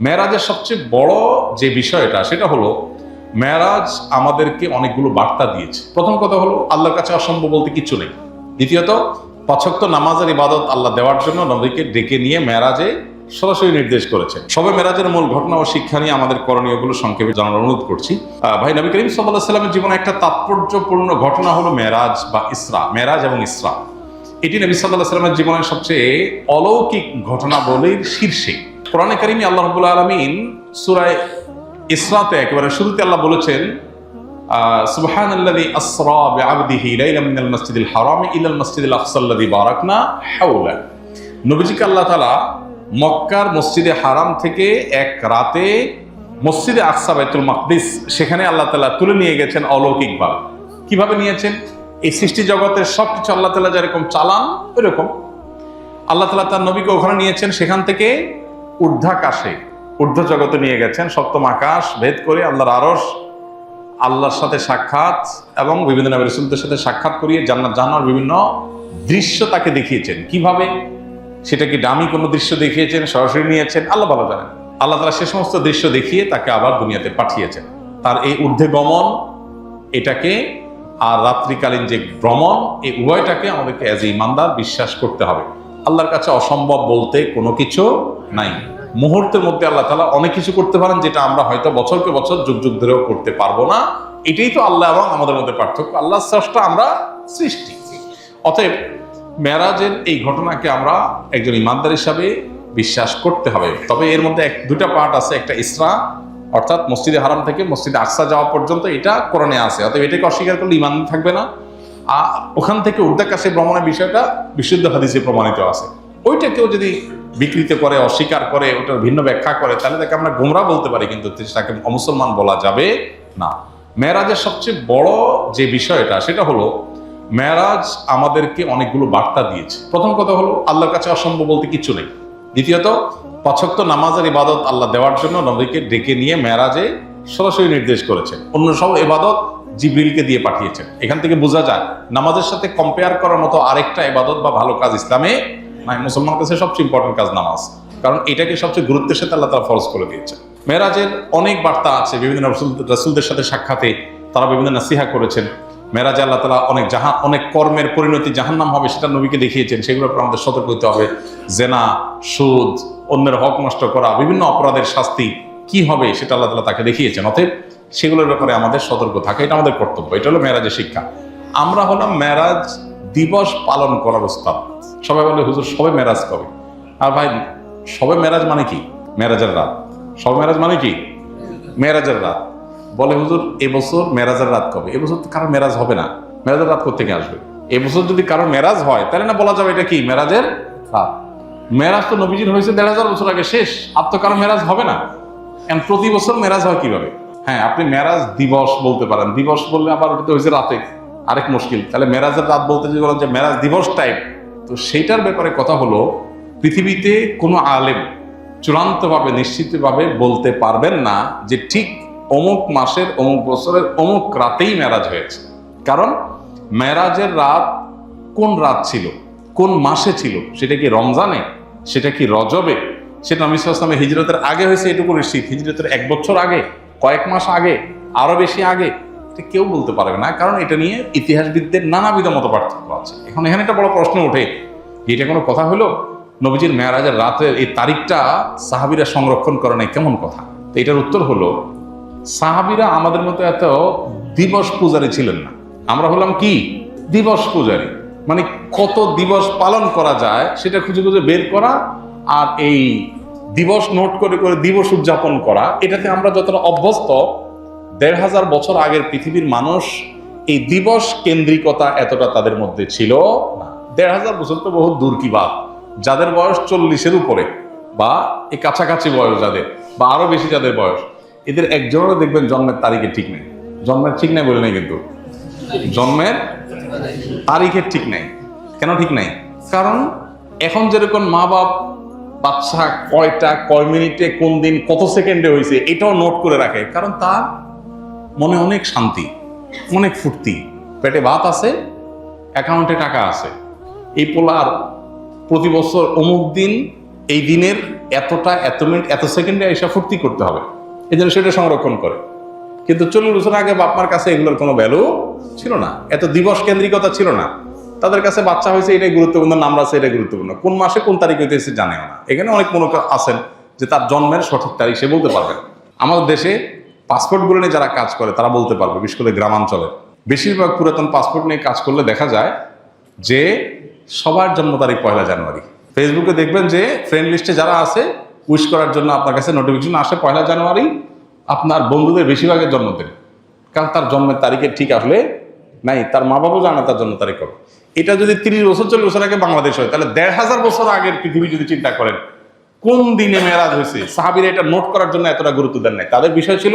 মেরাজের সবচেয়ে বড় যে বিষয়টা, সেটা হলো মেরাজ আমাদেরকে অনেকগুলো বার্তা দিয়েছে। প্রথম কথা হলো, আল্লাহর কাছে অসম্ভব বলতে কিচ্ছু নেই। দ্বিতীয়ত, পাঁচক্ত নামাজের ইবাদত আল্লাহ দেওয়ার জন্য নবীকে ডেকে নিয়ে মেরাজে সরাসরি নির্দেশ করেছে সবে মেরাজের মূল ঘটনা ও শিক্ষা নিয়ে আমাদের করণীয়গুলো সংক্ষেপে জানার অনুরোধ করছি। ভাই, নবী করিম সাল্লাহ সাল্লামের জীবনে একটা তাৎপর্যপূর্ণ ঘটনা হলো মেরাজ বা ইসরা মেরাজ এবং ইসরা। এটি নবী সাল্লাহ সাল্লামের জীবনের সবচেয়ে অলৌকিক ঘটনা বলেই শীর্ষে। কোরআনে কারিমি আল্লাহ রবুল্লা আলমিন সুরায় ইসরাতে একেবারে শুরুতে আল্লাহ বলেছেন লাইলাম মিনাল মাসজিদিল মাসজিদিল মক্কার মসজিদে হারাম থেকে এক রাতে মসজিদে বাইতুল সেখানে তুলে নিয়ে গেছেন অলৌকিকভাবে। কীভাবে নিয়েছেন? এই সৃষ্টি জগতের সবকিছু আল্লাহ তাআলা যেরকম চালান এরকম আল্লাহ তালা তার নবীকে ওখানে নিয়েছেন, সেখান থেকে ঊর্ধ্বাকাশে, ঊর্ধ্ব জগতে নিয়ে গেছেন, সপ্তম আকাশ, ভেদ করে আল্লাহর আরস আল্লাহর সাথে সাক্ষাৎ এবং বিভিন্ন নবী রসুলদের সাথে সাক্ষাৎ করিয়ে জান্নাত জানার বিভিন্ন দৃশ্য তাকে দেখিয়েছেন। কীভাবে? সেটা কি দামি কোনো দৃশ্য দেখিয়েছেন, সরাসরি নিয়েছেন? আল্লাহ ভালো জানেন। আল্লাহ তালা সে সমস্ত দৃশ্য দেখিয়ে তাকে আবার দুনিয়াতে পাঠিয়েছেন। তার এই ঊর্ধ্বে গমন, এটাকে আর রাত্রিকালীন যে ভ্রমণ, এই উভয়টাকে আমাদেরকে অ্যাজ এ ইমানদার বিশ্বাস করতে হবে। আল্লাহর কাছে অসম্ভব বলতে কোনো কিছু নাই। মুহূর্তের মধ্যে আল্লাহ তালা অনেক কিছু করতে পারেন যেটা আমরা হয়তো বছরকে বছর যুগ যুগ ধরেও করতে পারব না। এটাই তো আল্লাহ এবং আমাদের মধ্যে পার্থক্য। আল্লাহ স্রষ্টা আমরা সৃষ্টি। অতএব মেরাজের এই ঘটনাকে আমরা একজন ইমানদার হিসাবে বিশ্বাস করতে হবে। তবে এর মধ্যে এক দুটা পার্ট আছে, একটা ইসরা, অর্থাৎ মসজিদে হারাম থেকে মসজিদে আকসা যাওয়া পর্যন্ত এটা কোরআনে আছে। অতএব এটাকে অস্বীকার করলে ইমান থাকবে না। ওখান থেকে ঊর্ধ্বাকাশে ভ্রমণের বিষয়টা বিশুদ্ধ হাদিসে প্রমাণিত আছে। ওইটা কেউ যদি বিকৃত করে, অস্বীকার করে, ওটার ভিন্ন ব্যাখ্যা করে, তাহলে তাকে আমরা গোমরা বলতে পারি, কিন্তু তাকে অমুসলমান বলা যাবে না। মেরাজের সবচেয়ে বড় যে বিষয়টা, সেটা হলো মেরাজ আমাদেরকে অনেকগুলো বার্তা দিয়েছে। প্রথম কথা হলো, আল্লাহর কাছে অসম্ভব বলতে কিছু নেই। দ্বিতীয়ত, পাঁচক্ত নামাজের ইবাদত আল্লাহ দেওয়ার জন্য নবীকে ডেকে নিয়ে মেরাজে সরাসরি নির্দেশ করেছেন। অন্য সব ইবাদত জিবরিলকে দিয়ে পাঠিয়েছেন। এখান থেকে বোঝা যায়, নামাজের সাথে কম্পেয়ার করার মতো আরেকটা ইবাদত বা ভালো কাজ ইসলামে নাই। মুসলমানের কাছে সবচেয়ে ইম্পর্টেন্ট কাজ নামাজ। কারণ এটাকে সবচেয়ে গুরুত্বের সাথে আল্লাহ তালা ফরজ করে দিয়েছেন। মেরাজের অনেক বার্তা আছে, বিভিন্ন রসুল রসুলদের সাথে সাক্ষাতে তারা বিভিন্ন নাসিহা করেছেন। মেরাজে আল্লাহ তালা অনেক জাহান অনেক কর্মের পরিণতি জাহান্নাম হবে সেটা নবীকে দেখিয়েছেন। সেগুলোর উপর আমাদের সতর্ক হতে হবে। জেনা, সুদ, অন্যের হক নষ্ট করা, বিভিন্ন অপরাধের শাস্তি কি হবে সেটা আল্লাহ তালা তাকে দেখিয়েছেন। অতএব সেগুলোর ব্যাপারে আমাদের সতর্ক থাকা, এটা আমাদের কর্তব্য, এটা হলো মেরাজের শিক্ষা। আমরা হলাম মেরাজ দিবস পালন করার উস্তাদ। সবাই বলে, হুজুর সবে মেরাজ কবে? আর ভাই সবে মেরাজ মানে কি? মেরাজের রাত। সবে মেরাজ মানে কি? মেরাজের রাত। বলে, হুজুর এবছর মেরাজের রাত কবে? এবছর তো কারও মেরাজ হবে না। মেরাজের রাত কোথেকে আসবে? এবছর যদি কারও মেরাজ হয়, তাহলে না বলা যাবে এটা কি? মেরাজের রাত। মেরাজ তো নবীজির হয়েছে দেড় হাজার বছর আগে, শেষ। আর তো কারও মেরাজ হবে না। প্রতি বছর মেরাজ হয় কীভাবে? হ্যাঁ আপনি মেরাজ দিবস বলতে পারেন। দিবস বললে আবার ওটা তো হয়েছে রাতে। আরেক মুশকিল। তাহলে মেরাজের রাত বলতে যদি বলেন যে মেরাজ দিবস টাইপ তো সেইটার ব্যাপারে কথা হলো, পৃথিবীতে কোনো আলেম চূড়ান্তভাবে, নিশ্চিতভাবে বলতে পারবেন না যে ঠিক অমুক মাসের, অমুক বছরের, অমুক রাতেই মেরাজ হয়েছে। কারণ মেরাজের রাত কোন রাত ছিল? কোন মাসে ছিল? সেটা কি রমজানে? সেটা কি রজবে? সেটা নবী ইসলামের হিজরতের আগে হয়েছে, এটুকু নিশ্চিত। হিজরতের এক বছর আগে। কয়েক মাস আগে, আরও বেশি আগে কেউ বলতে পারবে না, কারণ এটা নিয়ে ইতিহাসবিদদের নানাবিধ মত পার্থক্য আছে। এখন এখানে একটা বড় প্রশ্ন ওঠে এটা কোনো কথা হলো? নবীজির মেয়ারাজের রাতের এই তারিখটা সাহাবিরা সংরক্ষণ করে নাই, কেমন কথা? তো এটার উত্তর হলো, সাহাবিরা আমাদের মতো এত দিবস পূজারী ছিলেন না। আমরা হলাম কি? দিবস পূজারী। মানে কত দিবস পালন করা যায়, সেটা খুঁজে খুঁজে বের করা আর এই দিবস নোট করে করে দিবস উদযাপন করা, এটাতে আমরা যতটা অভ্যস্ত, দেড় হাজার বছর আগের পৃথিবীর মানুষ এই দিবস কেন্দ্রিকতা এতটা তাদের মধ্যে ছিল না। দেড় হাজার বছর তো বহু দূর কি বাদ যাদের বয়স চল্লিশের উপরে বা এই কাছাকাছি বয়স যাদের বা আরও বেশি যাদের বয়স, এদের একজনেরও দেখবেন জন্মের তারিখে ঠিক নেই। জন্মের ঠিক নেই বলে নেই কিন্তু। জন্মের তারিখের ঠিক নেই। কেন ঠিক নাই? কারণ এখন যেরকম মা বাপ বাচ্চা কয়টা, কয় মিনিটে, কোন দিন, কত সেকেন্ডে হয়েছে, এটাও নোট করে রাখে। কারণ তার মনে অনেক শান্তি, অনেক ফুর্তি। পেটে ভাত আছে অ্যাকাউন্টে টাকা আছে। এই পোলার প্রতি বছর অমুক দিন, এই দিনের এতটা, এত মিনিট, এত সেকেন্ডে এসে ফুর্তি করতে হবে। এই জন্য সেটা সংরক্ষণ করে। কিন্তু চল্লিশ বছর আগে বাপমার কাছে এগুলোর কোনো ভ্যালু ছিল না। এত দিবস কেন্দ্রিকতা ছিল না। তাদের কাছে বাচ্চা হয়েছে, এটাই গুরুত্বপূর্ণ, নাম আছে এটাই গুরুত্বপূর্ণ। কোন মাসে কোন তারিখ হইতেছে জানেও না। এখানে অনেক মনে আছেন যে তার জন্মের সঠিক তারিখ সে বলতে পারবেন আমাদের দেশে পাসপোর্টগুলো নিয়ে যারা কাজ করে, তারা বলতে পারবে, বিশেষ করে গ্রামাঞ্চলে। বেশিরভাগ পুরাতন পাসপোর্ট নিয়ে কাজ করলে দেখা যায় যে সবার জন্ম তারিখ পয়লা জানুয়ারি। ফেসবুকে দেখবেন যে ফ্রেন্ড লিস্টে যারা আছে উইশ করার জন্য আপনার কাছে নোটিফিকেশন আসে পয়লা জানুয়ারি, আপনার বন্ধুদের বেশিরভাগের জন্মদিন। কারণ তার জন্মের তারিখে ঠিক আসলে নাই, তার মা বাবাও জানে তার জন্য তারিখ কবে এটা যদি তিরিশ বছর চল্লিশ বছর আগে বাংলাদেশ হয়, তাহলে দেড় হাজার বছর আগের পৃথিবী যদি চিন্তা করেন, কোন দিনে মেরাজ হয়েছে? সাহাবিরা এটা নোট করার জন্য এতটা গুরুত্ব দেন নাই। তাদের বিষয় ছিল,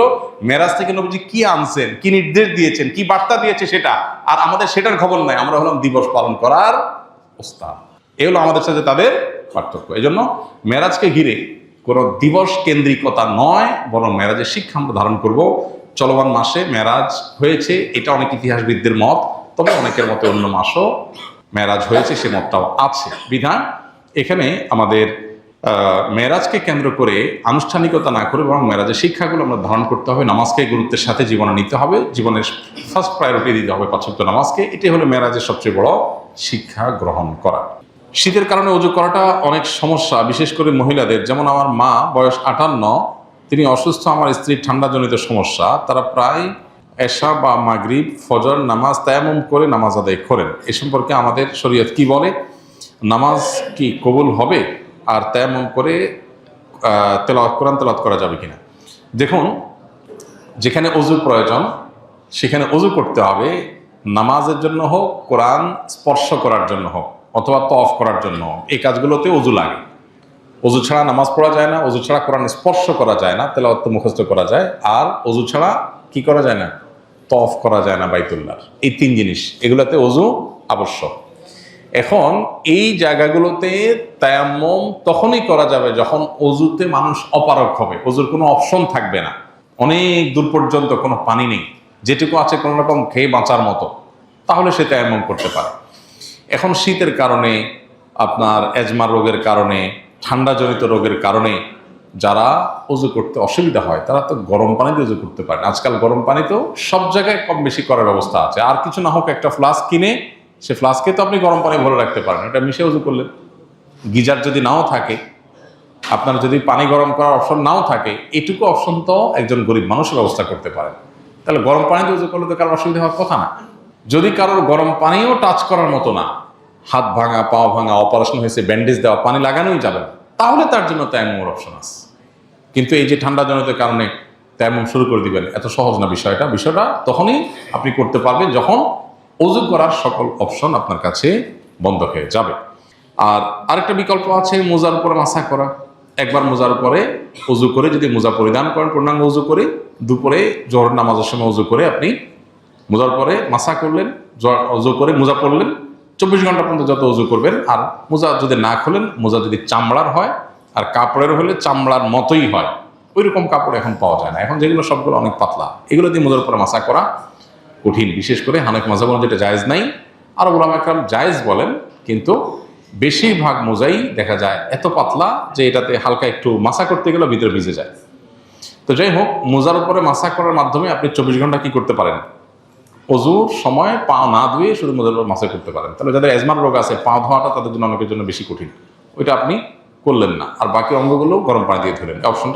মেরাজ থেকে নবীজি কি আনছেন, কি নির্দেশ দিয়েছেন, কি বার্তা দিয়েছে সেটা, আর আমাদের সেটার খবর নাই। আমরা হলাম দিবস পালন করার ওস্তাদ। এ হলো আমাদের সাথে তাদের পার্থক্য। এই জন্য মেরাজকে ঘিরে কোনো দিবস কেন্দ্রিকতা নয়, বরং মেরাজের শিক্ষা আমরা ধারণ করব। চলমান মাসে মেরাজ হয়েছে, এটা অনেক ইতিহাসবিদদের মত, তবে অনেকের মতে অন্য মাসও মেরাজ হয়েছে, সে মতটাও আছে। বিধান, এখানে আমাদের মেরাজকে কেন্দ্র করে আনুষ্ঠানিকতা না করে বরং মেরাজের শিক্ষাগুলো আমরা ধারণ করতে হবে, নামাজকে গুরুত্বের সাথে জীবনে নিতে হবে, জীবনের ফার্স্ট প্রায়োরিটি দিতে হবে পাঁচক্ত নামাজকে এটাই হলো মেরাজের সবচেয়ে বড় শিক্ষা গ্রহণ করা। শীতের কারণে অজু করাটা অনেক সমস্যা, বিশেষ করে মহিলাদের, যেমন আমার মা বয়স আটান্ন তিনি অসুস্থ, আমার স্ত্রীর ঠান্ডাজনিত সমস্যা। তারা প্রায় এশা বা মাগরিব, ফজর, নামাজ তায়ামুম করে নামাজ আদায় করেন। এ সম্পর্কে আমাদের শরীয়ত কি বলে? নামাজ কি কবুল হবে? আর তায়ামুম করে তেলাওয়াত, কোরআন তেলাওয়াত করা যাবে কিনা? দেখুন, যেখানে অজুর প্রয়োজন, সেখানে অজু করতে হবে। নামাজের জন্য হোক, কোরআন স্পর্শ করার জন্য হোক, অথবা তফ করার জন্য হোক, এই কাজগুলোতে অজু লাগে। অজু ছাড়া নামাজ পড়া যায় না অজু ছাড়া কোরআন স্পর্শ করা যায় না, তেলাওয়াত মুখস্থ করা যায়, আর অজু ছাড়া কি করা যায় না? তফ করা যায় না বাইতুল্লাহ। এই তিন জিনিস, এগুলোতে অজু আবশ্যক। এখন এই জায়গাগুলোতে তায়াম্মম তখনই করা যাবে যখন অজুতে মানুষ অপারক হবে অজুর কোনো অপশন থাকবে না। অনেক দূর পর্যন্ত কোনো পানি নেই, যেটুকু আছে কোনো রকম খেয়ে বাঁচার মতো, তাহলে সে তায়াম্মম করতে পারে। এখন শীতের কারণে, আপনার এজমা রোগের কারণে ঠান্ডাজনিত রোগের কারণে যারা অজু করতে অসুবিধা হয়, তারা তো গরম পানিতে অজু করতে পারে আজকাল গরম পানিতেও সব জায়গায় কম বেশি করার ব্যবস্থা আছে। আর কিছু না হোক, একটা ফ্লাস্ক কিনে, সে ফ্লাস্কে তো আপনি গরম পানি ভরে রাখতে পারেন। এটা মিশে উজু করলেন গিজার যদি নাও থাকে, আপনার যদি পানি গরম করার অপশন নাও থাকে, এটুকু অপশন তো একজন গরিব মানুষের ব্যবস্থা করতে পারেন। তাহলে গরম পানিতে উজু করলে তো কারোর অসুবিধা হওয়ার কথা না। যদি কারোর গরম পানিও টাচ করার মতো না হাত ভাঙা, পা ভাঙা অপারেশন হয়েছে ব্যান্ডেজ দেওয়া, পানি লাগানোই যাবে না। তাহলে তার জন্য তেমন অপশন আছে। কিন্তু এই যে ঠান্ডা জনিত কারণে তেমন শুরু করে দিবেন, এত সহজ না বিষয়টা। বিষয়টা তখনই আপনি করতে পারবেন যখন অজু করার সকল অপশন আপনার কাছে বন্ধ হয়ে যাবে। আর আরেকটা বিকল্প আছে, মোজার উপরে মাসা করা। একবার মোজার উপরে অজু করে যদি মোজা পরিধান করেন, পূর্ণাঙ্গ অজু করে, দুপুরে জোহর নামাজের সময় অজু করে আপনি মোজার পরে মাসা করলেন জ- অজু করে মোজা পরলেন চব্বিশ ঘণ্টা পর্যন্ত যত উজু করবেন, আর মোজা যদি না খোলেন, মোজা যদি চামড়ার হয়, আর কাপড়ের হলে চামড়ার মতোই হয় ওই রকম কাপড় এখন পাওয়া যায় না। এখন যেগুলো সবগুলো অনেক পাতলা, এগুলো দিয়ে মোজার উপরে মাসা করা কঠিন, বিশেষ করে হানেক মাজা বলেন যেটা জায়েজ নাই। আর ওলাম একরাম জায়েজ বলেন, কিন্তু বেশিরভাগ মোজাই দেখা যায় এত পাতলা যে এটাতে হালকা একটু মাসা করতে গেলে ভিতরে ভিজে যায়। তো যাই হোক, মোজার উপরে মাসা করার মাধ্যমে আপনি চব্বিশ ঘণ্টা কি করতে পারেন? অজুর সময় পা না ধুয়ে শুধু মোজার মাসে করতে পারেন। তাহলে যাদের এজমার রোগ আছে, পা ধোয়াটা তাদের জন্য অনেকের জন্য বেশি কঠিন। ওইটা আপনি করলেন না। আর বাকি অঙ্গগুলো গরম পানি দিয়ে ধরেন অপশনটা